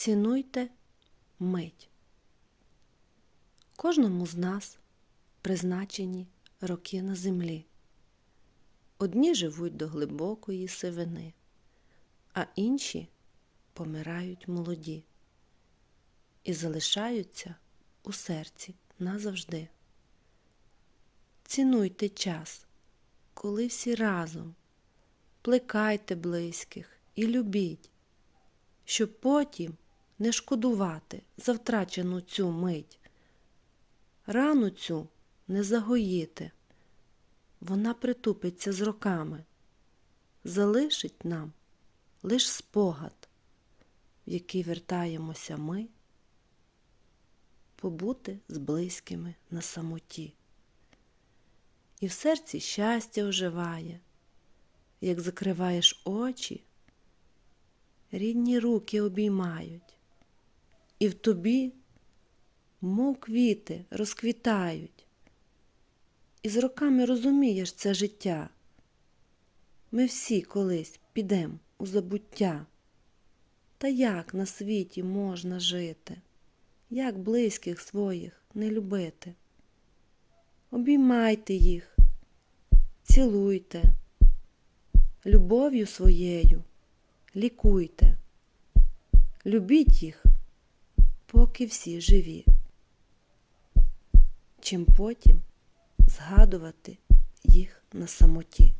Цінуйте мить. Кожному з нас призначені роки на землі. Одні живуть до глибокої сивини, а інші помирають молоді і залишаються у серці назавжди. Цінуйте час, коли всі разом, плекайте близьких і любіть, щоб потім не шкодувати за втрачену цю мить. Рану цю не загоїти, вона притупиться з роками, залишить нам лиш спогад, в який вертаємося ми, побути з близькими на самоті. І в серці щастя оживає, як закриваєш очі, рідні руки обіймають, і в тобі, мов квіти, розквітають. І з роками розумієш це життя. Ми всі колись підемо у забуття. Та як на світі можна жити, як близьких своїх не любити? Обіймайте їх, цілуйте, любов'ю своєю лікуйте, любіть їх, поки всі живі, чим потім згадувати їх на самоті.